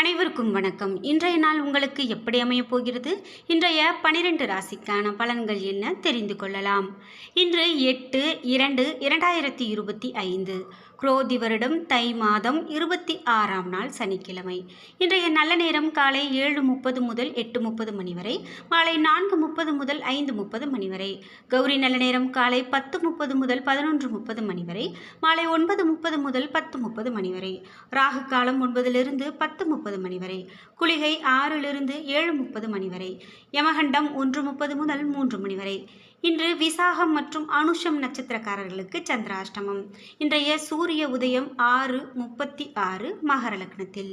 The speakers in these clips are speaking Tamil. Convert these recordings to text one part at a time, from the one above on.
அனைவருக்கும் வணக்கம். இன்றைய நாள் உங்களுக்கு எப்படி அமையப் போகிறது? இன்றைய பனிரெண்டு ராசிக்கான பலன்கள் என்ன தெரிந்து கொள்ளலாம். இன்று எட்டு இரண்டு இரண்டாயிரத்தி இருபத்தி ஐந்து. குரோதி வருடம் தை மாதம் இருபத்தி ஆறாம் நாள் சனிக்கிழமை. இன்றைய நல்ல நேரம் காலை ஏழு முப்பது முதல் எட்டு முப்பது மணி வரை மாலை நான்கு முப்பது முதல் ஐந்து முப்பது மணி வரை கௌரி நல்ல நேரம் காலை பத்து முப்பது முதல் பதினொன்று முப்பது மணி வரை மாலை ஒன்பது முப்பது முதல் பத்து முப்பது மணி வரை ராகு காலம் ஒன்பதிலிருந்து பத்து முப்பது மணி வரை குளிகை ஆறிலிருந்து ஏழு முப்பது மணி வரை யமகண்டம் ஒன்று முப்பது முதல் மூன்று மணி வரை இன்று விசாகம் மற்றும் அனுஷம் நட்சத்திரக்காரர்களுக்கு சந்திராஷ்டமம். இன்றைய சூரிய உதயம் ஆறு முப்பத்தி ஆறு மகர லக்னத்தில்.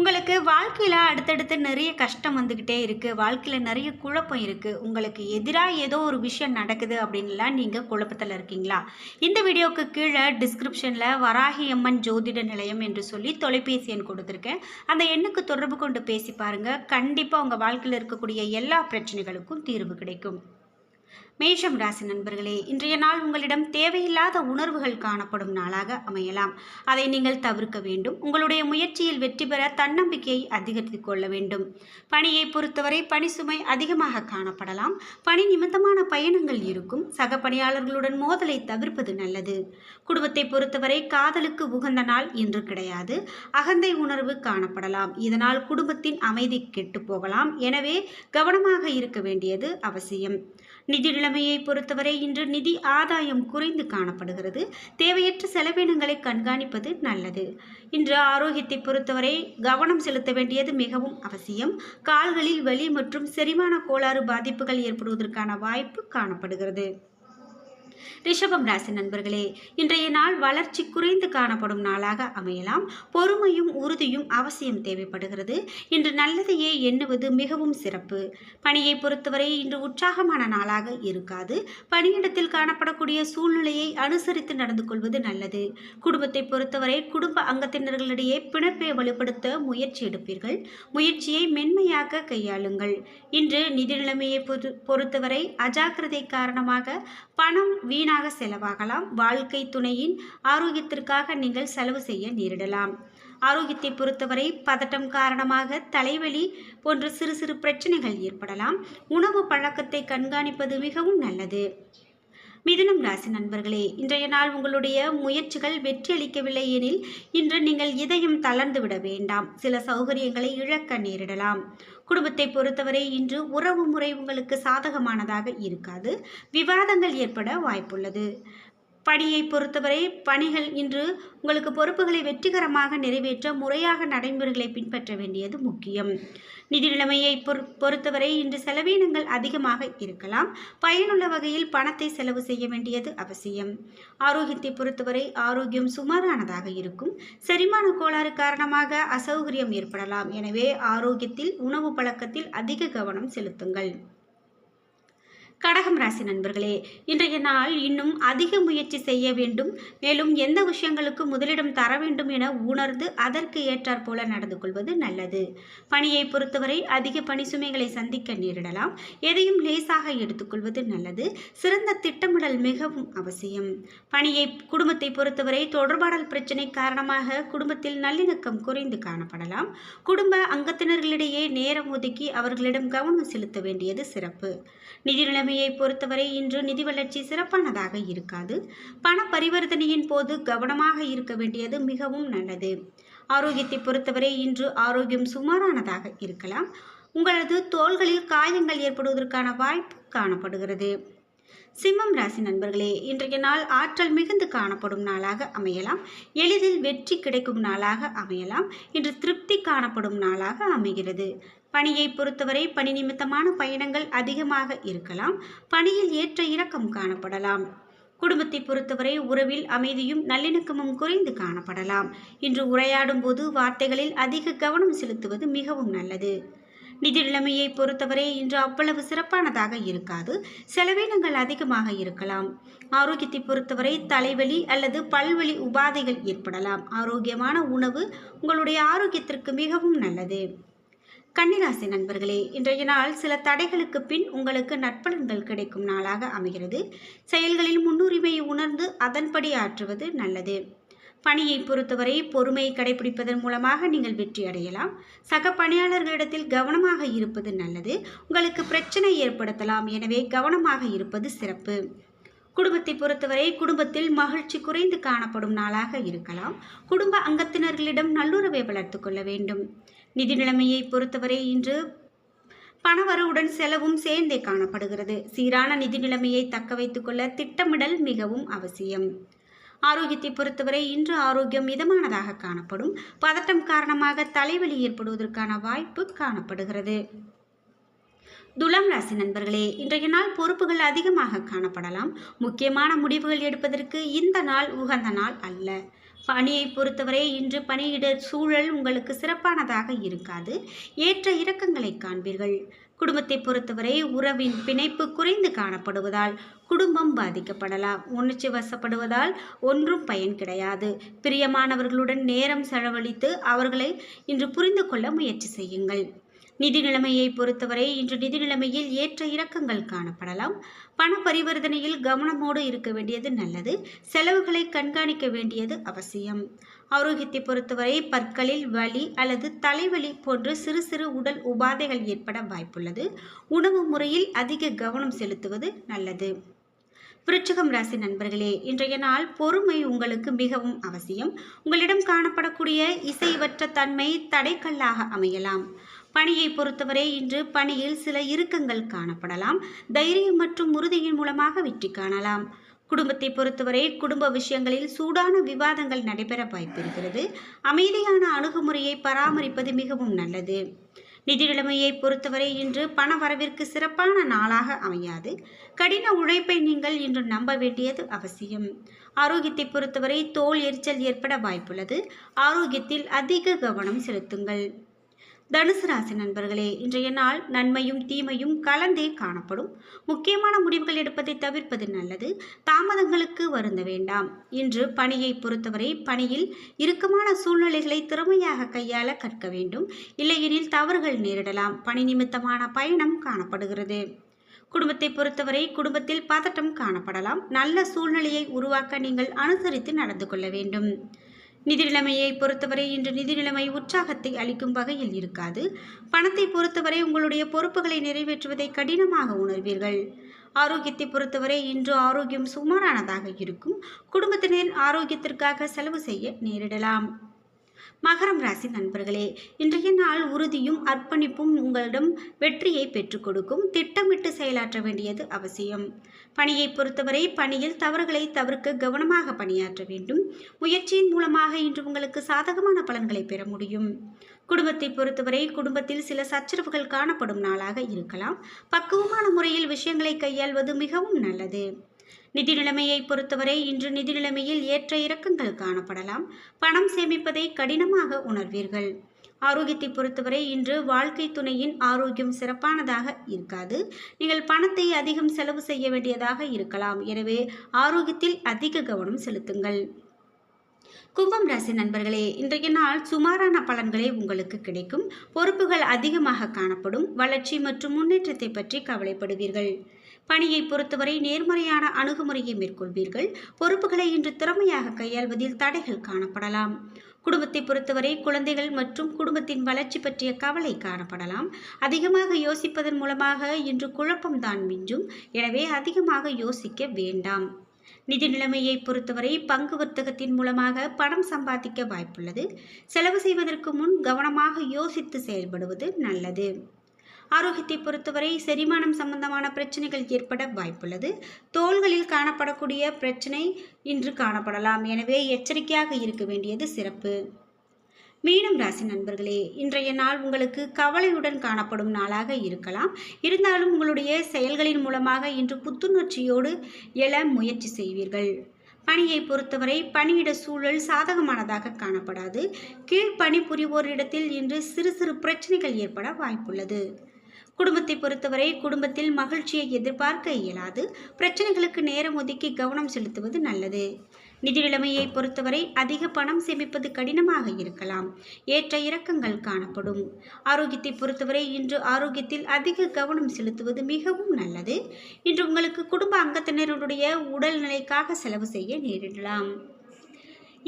உங்களுக்கு வாழ்க்கையில் அடுத்தடுத்து நிறைய கஷ்டம் வந்துக்கிட்டே இருக்குது வாழ்க்கையில் நிறைய குழப்பம் இருக்குது உங்களுக்கு எதிராக ஏதோ ஒரு விஷயம் நடக்குது அப்படின்லாம் நீங்கள் குழப்பத்தில் இருக்கீங்களா? இந்த வீடியோவுக்கு கீழே டிஸ்கிரிப்ஷனில் வராகி அம்மன் ஜோதிட நிலையம் என்று சொல்லி தொலைபேசி எண் கொடுத்துருக்கேன். அந்த எண்ணுக்கு தொடர்பு கொண்டு பேசி பாருங்கள் கண்டிப்பாக உங்கள் வாழ்க்கையில் இருக்கக்கூடிய எல்லா பிரச்சனைகளுக்கும் தீர்வு கிடைக்கும். மேஷம் ராசி நண்பர்களே இன்றைய நாள் உங்களிடம் தேவையில்லாத உணர்வுகள் காணப்படும் நாளாக அமையலாம். அதை நீங்கள் தவிர்க்க வேண்டும். உங்களுடைய முயற்சியில் வெற்றி பெற தன்னம்பிக்கையை அதிகரித்துக் கொள்ள வேண்டும். பணியை பொறுத்தவரை பணி சுமை அதிகமாக காணப்படலாம். பணி நிமித்தமான பயணங்கள் இருக்கும். சக பணியாளர்களுடன் மோதலை தவிர்ப்பது நல்லது. குடும்பத்தை பொறுத்தவரை காதலுக்கு உகந்த நாள் இன்று கிடையாது. அகந்தை உணர்வு காணப்படலாம். இதனால் குடும்பத்தின் அமைதி கெட்டு போகலாம். எனவே கவனமாக இருக்க வேண்டியது அவசியம். நிதி நிலைமையை பொறுத்தவரை இன்று நிதி ஆதாயம் குறைந்து காணப்படுகிறது. தேவையற்ற செலவினங்களை கண்காணிப்பது நல்லது. இன்று ஆரோக்கியத்தை பொறுத்தவரை கவனம் செலுத்த வேண்டியது மிகவும் அவசியம். கால்களில் வலி மற்றும் செரிமான கோளாறு பாதிப்புகள் ஏற்படுவதற்கான வாய்ப்பு காணப்படுகிறது. ரிஷபம் ராசி நண்பர்களே இன்றைய நாள் வளர்ச்சி குறைந்து காணப்படும் நாளாக அமையலாம். பொறுமையும் உறுதியும் அவசியம் தேவைப்படுகிறது. இன்று நல்லதையே எண்ணுவது மிகவும் சிறப்பு. பணியை பொறுத்தவரை இன்று உற்சாகமான நாளாக இருக்காது. பணியிடத்தில் காணப்படக்கூடிய சூழ்நிலையை அனுசரித்து நடந்து கொள்வது நல்லது. குடும்பத்தை பொறுத்தவரை குடும்ப அங்கத்தினர்களிடையே பிணைப்பை வலுப்படுத்த முயற்சி எடுப்பீர்கள். முயற்சியை மென்மையாக கையாளுங்கள். இன்று நிதி நிலைமையை பொறு பொறுத்தவரை அஜாக்கிரதை காரணமாக பணம் வீணாக செலவாகலாம். வாழ்க்கை துணையின் ஆரோக்கியத்திற்காக நீங்கள் செலவு செய்ய நேரிடலாம். ஆரோக்கியத்தை பொறுத்தவரை பதட்டம் காரணமாக தலைவலி போன்ற சிறு சிறு பிரச்சனைகள் ஏற்படலாம். உணவு பழக்கத்தை கண்காணிப்பது மிகவும் நல்லது. மிதுனம் ராசி நண்பர்களே இன்றைய நாள் உங்களுடைய முயற்சிகள் வெற்றி அளிக்கவில்லை எனில் இன்று நீங்கள் இதயம் தளர்ந்து விட வேண்டாம். சில சௌகரியங்களை இழக்க நேரிடலாம். குடும்பத்தை பொறுத்தவரை இன்று உறவு முறை உங்களுக்கு சாதகமானதாக இருக்காது. விவாதங்கள் ஏற்பட வாய்ப்புள்ளது. பணியை பொறுத்தவரை பணிகள் இன்று உங்களுக்கு பொறுப்புகளை வெற்றிகரமாக நிறைவேற்ற முறையாக நடைமுறைகளை பின்பற்ற வேண்டியது முக்கியம். நிதி நிலைமையை பொறு பொறுத்தவரை இன்று செலவீனங்கள் அதிகமாக இருக்கலாம். பயனுள்ள வகையில் பணத்தை செலவு செய்ய வேண்டியது அவசியம். ஆரோக்கியத்தை பொறுத்தவரை ஆரோக்கியம் சுமாரானதாக இருக்கும். செரிமான கோளாறு காரணமாக அசௌகரியம் ஏற்படலாம். எனவே ஆரோக்கியத்தில் உணவு பழக்கத்தில் அதிக கவனம் செலுத்துங்கள். கடகம் ராசி நண்பர்களே இன்றைய நாள் இன்னும் அதிக முயற்சி செய்ய வேண்டும். மேலும் எந்த விஷயங்களுக்கு முதலிடம் தர வேண்டும் என உணர்ந்து அதற்கு ஏற்றாற் போல நடந்து கொள்வது நல்லது. பணியை பொறுத்தவரை அதிக பணி சுமைகளை சந்திக்க நேரிடலாம். எதையும் லேசாக எடுத்துக்கொள்வது நல்லது. சிறந்த திட்டமிடல் மிகவும் அவசியம். பணியை குடும்பத்தை பொறுத்தவரை தொடர்பாடல் பிரச்சினை காரணமாக குடும்பத்தில் நல்லிணக்கம் குறைந்து காணப்படலாம். குடும்ப அங்கத்தினர்களிடையே நேரம் ஒதுக்கி அவர்களிடம் கவனம் செலுத்த வேண்டியது சிறப்பு. நிதி நிலைமையை பொறுத்தவரை இன்று நிதி வளர்ச்சி சிறப்பானதாக இருக்காது. பண பரிவர்த்தனையின் போது கவனமாக இருக்க வேண்டியது மிகவும் நல்லது. ஆரோக்கியத்தை பொறுத்தவரை இன்று ஆரோக்கியம் சுமாரானதாக இருக்கலாம். உங்களது தோள்களில் காயங்கள் ஏற்படுவதற்கான வாய்ப்பு காணப்படுகிறது. சிம்மம் ராசி நண்பர்களே இன்றைய நாள் ஆற்றல் மிகுந்து காணப்படும் நாளாக அமையலாம். எளிதில் வெற்றி கிடைக்கும் நாளாக அமையலாம். இன்று திருப்தி காணப்படும் நாளாக அமைகிறது. பணியை பொறுத்தவரை பணி நிமித்தமான பயணங்கள் அதிகமாக இருக்கலாம். பணியில் ஏற்ற இறக்கம் காணப்படலாம். குடும்பத்தை பொறுத்தவரை உறவில் அமைதியும் நல்லிணக்கமும் குறைந்து காணப்படலாம். இன்று உரையாடும் போது வார்த்தைகளில் அதிக கவனம் செலுத்துவது மிகவும் நல்லது. நிதி நிலைமையை பொறுத்தவரை இன்று அவ்வளவு சிறப்பானதாக இருக்காது. செலவினங்கள் அதிகமாக இருக்கலாம். ஆரோக்கியத்தை பொறுத்தவரை தலைவலி அல்லது பல்வலி உபாதைகள் ஏற்படலாம். ஆரோக்கியமான உணவு உங்களுடைய ஆரோக்கியத்திற்கு மிகவும் நல்லது. கன்னிராசி நண்பர்களே இன்றைய நாள் சில தடைகளுக்கு பின் உங்களுக்கு நற்பலன்கள் கிடைக்கும் நாளாக அமைகிறது. செயல்களில் முன்னுரிமையை உணர்ந்து அதன்படி ஆற்றுவது நல்லது. பணியை பொறுத்தவரை பொறுமையை கடைபிடிப்பதன் மூலமாக நீங்கள் வெற்றி அடையலாம். சக பணியாளர்களிடத்தில் கவனமாக இருப்பது நல்லது. உங்களுக்கு பிரச்சனை ஏற்படுத்தலாம். எனவே கவனமாக இருப்பது சிறப்பு. குடும்பத்தை பொறுத்தவரை குடும்பத்தில் மகிழ்ச்சி குறைந்து காணப்படும் நாளாக இருக்கலாம். குடும்ப அங்கத்தினர்களிடம் நல்லுறவை வளர்த்து கொள்ள வேண்டும். நிதி நிலைமையை பொறுத்தவரை இன்று பணவரவுடன் செலவும் சேர்ந்தே காணப்படுகிறது. சீரான நிதி நிலைமையை தக்க வைத்துக் கொள்ள திட்டமிடல் மிகவும் அவசியம். ஆரோக்கியத்தை பொறுத்தவரை இன்று ஆரோக்கியம் மிதமானதாக காணப்படும். பதட்டம் காரணமாக தலைவலி ஏற்படுவதற்கான வாய்ப்பு காணப்படுகிறது. துலாம் ராசி நண்பர்களே இன்றைய நாள் பொறுப்புகள் அதிகமாக காணப்படலாம். முக்கியமான முடிவுகள் எடுப்பதற்கு இந்த நாள் உகந்த நாள் அல்ல. பணியை பொறுத்தவரை இன்று பணியிட சூழல் உங்களுக்கு சிறப்பானதாக இருக்காது. ஏற்ற இறக்கங்களை காண்பீர்கள். குடும்பத்தை பொறுத்தவரை உறவின் பிணைப்பு குறைந்து காணப்படுவதால் குடும்பம் பாதிக்கப்படலாம். உணர்ச்சி வசப்படுவதால் ஒன்றும் பயன் கிடையாது. பிரியமானவர்களுடன் நேரம் செலவழித்து அவர்களை இன்று புரிந்து கொள்ள முயற்சி செய்யுங்கள். நிதி நிலைமையை பொறுத்தவரை இன்று நிதி நிலைமையில் ஏற்ற இறக்கங்கள் காணப்படலாம். பண பரிவர்த்தனையில் கவனமோடு இருக்க வேண்டியது நல்லது. செலவுகளை கண்காணிக்க வேண்டியது அவசியம். ஆரோக்கியத்தை பொறுத்தவரை பற்களில் வலி அல்லது தலைவலி போன்ற சிறு சிறு உடல் உபாதைகள் ஏற்பட வாய்ப்புள்ளது. உணவு முறையில் அதிக கவனம் செலுத்துவது நல்லது. விருச்சிகம் ராசி நண்பர்களே இன்றைய நாள் பொறுமை உங்களுக்கு மிகவும் அவசியம். உங்களிடம் காணப்படக்கூடிய இசைவற்ற தன்மை தடைக்கல்லாக அமையலாம். பணியை பொறுத்தவரை இன்று பணியில் சில இறுக்கங்கள் காணப்படலாம். தைரியம் மற்றும் உறுதியின் மூலமாக வெற்றி காணலாம். குடும்பத்தை பொறுத்தவரை குடும்ப விஷயங்களில் சூடான விவாதங்கள் நடைபெற வாய்ப்பிருக்கிறது. அமைதியான அணுகுமுறையை பராமரிப்பது மிகவும் நல்லது. நிதி நிலைமையை பொறுத்தவரை இன்று பண வரவிற்கு சிறப்பான நாளாக அமையாது. கடின உழைப்பை நீங்கள் இன்று நம்ப வேண்டியது அவசியம். ஆரோக்கியத்தை பொறுத்தவரை தோல் எரிச்சல் ஏற்பட வாய்ப்புள்ளது. ஆரோக்கியத்தில் அதிக கவனம் செலுத்துங்கள். தனுசு ராசி நண்பர்களே இன்றைய நாள் நன்மையும் தீமையும் கலந்தே காணப்படும். முக்கியமான முடிவுகள் எடுப்பதை தவிர்ப்பது நல்லது. தாமதங்களுக்கு வருந்த வேண்டாம். இன்று பணியை பொறுத்தவரை பணியில் இறுக்கமான சூழ்நிலைகளை திறமையாக கையாள கற்க வேண்டும். இல்லையெனில் தவறுகள் நேரிடலாம். பணி நிமித்தமான பயணம் காணப்படுகிறது. குடும்பத்தை பொறுத்தவரை குடும்பத்தில் பதட்டம் காணப்படலாம். நல்ல சூழ்நிலையை உருவாக்க நீங்கள் அனுசரித்து நடந்து கொள்ள வேண்டும். நிதி நிலைமையை பொறுத்தவரை இன்று நிதி நிலைமை உற்சாகத்தை அளிக்கும் வகையில் இருக்காது. பணத்தை பொறுத்தவரை உங்களுடைய பொறுப்புகளை நிறைவேற்றுவதை கடினமாக உணர்வீர்கள். ஆரோக்கியத்தை பொறுத்தவரை இன்று ஆரோக்கியம் சுமாரானதாக இருக்கும். குடும்பத்தினரின் ஆரோக்கியத்திற்காக செலவு செய்ய நேரிடலாம். மகரம் ராசி நண்பர்களே இன்றைய நாள் உறுதியும் அர்ப்பணிப்பும் உங்களிடம் வெற்றியை பெற்றுக் கொடுக்கும். திட்டமிட்டு செயலாற்ற வேண்டியது அவசியம். பணியை பொறுத்தவரை பணியில் தவறுகளை தவிர்க்க கவனமாக பணியாற்ற வேண்டும். முயற்சியின் மூலமாக இன்று உங்களுக்கு சாதகமான பலன்களை பெற முடியும். குடும்பத்தை பொறுத்தவரை குடும்பத்தில் சில சச்சரவுகள் காணப்படும் நாளாக இருக்கலாம். பக்குவமான முறையில் விஷயங்களை கையாள்வது மிகவும் நல்லது. நிதி நிலைமையை பொறுத்தவரை இன்று நிதி நிலைமையில் ஏற்ற இறக்கங்கள் காணப்படலாம். பணம் சேமிப்பதை கடினமாக உணர்வீர்கள். ஆரோக்கியத்தை பொறுத்தவரை இன்று வாழ்க்கை துணையின் ஆரோக்கியம் சிறப்பானதாக இருக்காது. நீங்கள் பணத்தை அதிகம் செலவு செய்ய வேண்டியதாக இருக்கலாம். எனவே ஆரோக்கியத்தில் அதிக கவனம் செலுத்துங்கள். கும்பம் ராசி நண்பர்களே இன்றைய நாள் சுமாரான பலன்களே உங்களுக்கு கிடைக்கும். பொறுப்புகள் அதிகமாக காணப்படும். வளர்ச்சி மற்றும் முன்னேற்றத்தை பற்றி கவலைப்படுவீர்கள். பணியை பொறுத்தவரை நேர்மறையான அணுகுமுறையை மேற்கொள்வீர்கள். பொறுப்புகளை இன்று திறமையாக கையாள்வதில் தடைகள் காணப்படலாம். குடும்பத்தை பொறுத்தவரை குழந்தைகள் மற்றும் குடும்பத்தின் வளர்ச்சி பற்றிய கவலை காணப்படலாம். அதிகமாக யோசிப்பதன் மூலமாக இன்று குழப்பம்தான் மிஞ்சும். எனவே அதிகமாக யோசிக்க வேண்டாம். நிதி நிலைமையை பொறுத்தவரை பங்கு வர்த்தகத்தின் மூலமாக பணம் சம்பாதிக்க வாய்ப்புள்ளது. செலவு செய்வதற்கு முன் கவனமாக யோசித்து செயல்படுவது நல்லது. ஆரோக்கியத்தை பொறுத்தவரை செரிமானம் சம்பந்தமான பிரச்சனைகள் ஏற்பட வாய்ப்புள்ளது. தோள்களில் காணப்படக்கூடிய பிரச்சனை இன்று காணப்படலாம். எனவே எச்சரிக்கையாக இருக்க வேண்டியது சிறப்பு. மீனம் ராசி நண்பர்களே இன்றைய நாள் உங்களுக்கு கவலையுடன் காணப்படும் நாளாக இருக்கலாம். இருந்தாலும் உங்களுடைய செயல்களின் மூலமாக இன்று புத்துணர்ச்சியோடு எழ முயற்சி செய்வீர்கள். பணியை பொறுத்தவரை பணியிட சூழல் சாதகமானதாக காணப்படாது. கீழ் பணிபுரிவோரிடத்தில் இன்று சிறு சிறு பிரச்சனைகள் ஏற்பட வாய்ப்புள்ளது. குடும்பத்தை பொறுத்தவரை குடும்பத்தில் மகிழ்ச்சியை எதிர்பார்க்க இயலாது. பிரச்சனைகளுக்கு நேரம் ஒதுக்கி கவனம் செலுத்துவது நல்லது. நிதி நிலைமையை பொறுத்தவரை அதிக பணம் சேமிப்பது கடினமாக இருக்கலாம். ஏற்ற இறக்கங்கள் காணப்படும். ஆரோக்கியத்தை பொறுத்தவரை இன்று ஆரோக்கியத்தில் அதிக கவனம் செலுத்துவது மிகவும் நல்லது. இன்று உங்களுக்கு குடும்ப அங்கத்தினருடைய உடல்நிலைக்காக செலவு செய்ய நேரிடலாம்.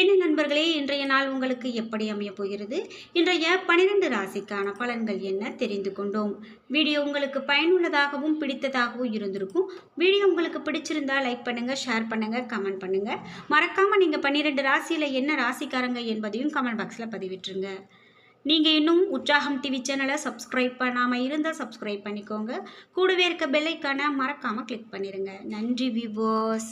என்ன நண்பர்களே இன்றைய நாள் உங்களுக்கு எப்படி அமையப் போகிறது? இன்றைய பனிரெண்டு ராசிக்கான பலன்கள் என்ன தெரிந்து கொண்டோம். வீடியோ உங்களுக்கு பயனுள்ளதாகவும் பிடித்ததாகவும் இருந்திருக்கும். வீடியோ உங்களுக்கு பிடிச்சிருந்தா லைக் பண்ணுங்கள் ஷேர் பண்ணுங்கள் கமெண்ட் பண்ணுங்கள் மறக்காமல் நீங்கள் பன்னிரெண்டு ராசியில் என்ன ராசிக்காரங்க என்பதையும் கமெண்ட் பாக்ஸில் பதிவிட்டுருங்க. நீங்கள் இன்னும் உற்சாகம் டிவி சேனலை சப்ஸ்கிரைப் பண்ணாமல் இருந்தால் சப்ஸ்கிரைப் பண்ணிக்கோங்க. கூடவே இருக்க பெல்லைக்கான மறக்காமல் கிளிக் பண்ணிடுங்க நன்றி விவோஸ்